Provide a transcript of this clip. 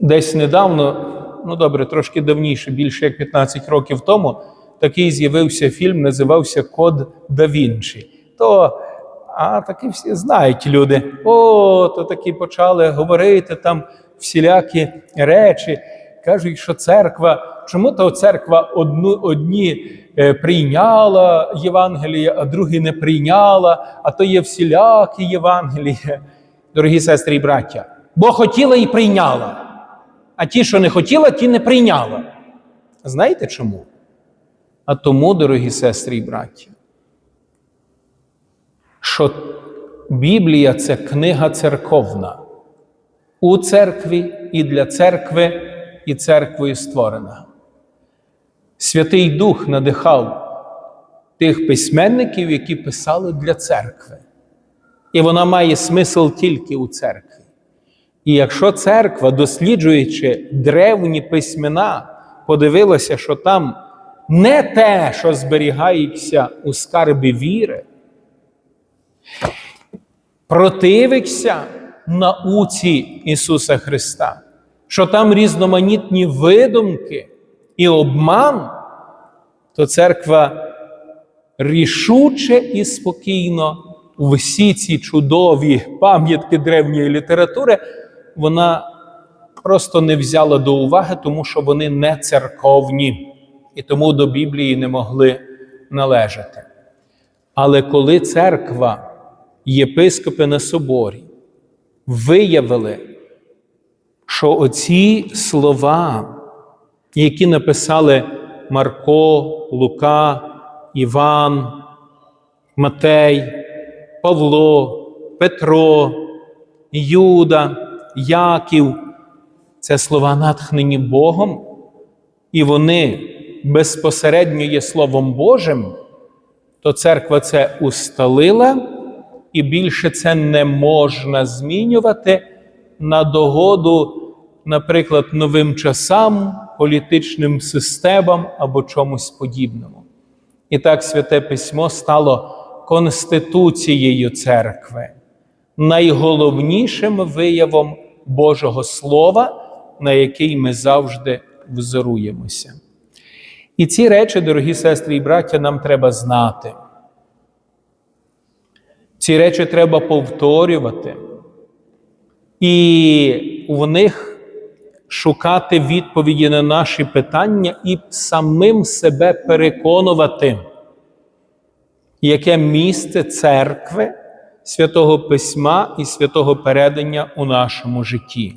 Десь недавно, ну добре, трошки давніше, більше як 15 років тому, такий з'явився фільм, називався Код да Вінчі. То, а такі всі знають люди. О, то такі почали говорити там всілякі речі. Кажуть, що церква, чому то церква одну, одні е, прийняла Євангеліє, а другі не прийняла, а то є всілякі Євангеліє. Дорогі сестри і браття, бо хотіла і прийняла. А ті, що не хотіла, ті не прийняла. Знаєте чому? А тому, дорогі сестри і браття, що Біблія це книга церковна. У церкві і для церкви, і церквою створена. Святий Дух надихав тих письменників, які писали для церкви. І вона має смисл тільки у церкві. І якщо церква, досліджуючи древні письмена, подивилася, що там не те, що зберігається у скарбі віри, противиться науці Ісуса Христа, що там різноманітні видумки і обман, то церква рішуче і спокійно всі ці чудові пам'ятки древньої літератури, вона просто не взяла до уваги, тому що вони не церковні і тому до Біблії не могли належати. Але коли церква, єпископи на соборі, виявили, що оці слова, які написали Марко, Лука, Іван, Матей, Павло, Петро, Юда, Яків, це слова натхнені Богом, і вони безпосередньо є Словом Божим, то церква це усталила, і більше це не можна змінювати на догоду, наприклад, новим часам, політичним системам або чомусь подібному. І так Святе Письмо стало конституцією церкви, найголовнішим виявом Божого Слова, на який ми завжди взоруємося. І ці речі, дорогі сестри і браття, нам треба знати. Ці речі треба повторювати, і в них шукати відповіді на наші питання і самим себе переконувати, яке місце церкви, святого Письма і святого передання у нашому житті.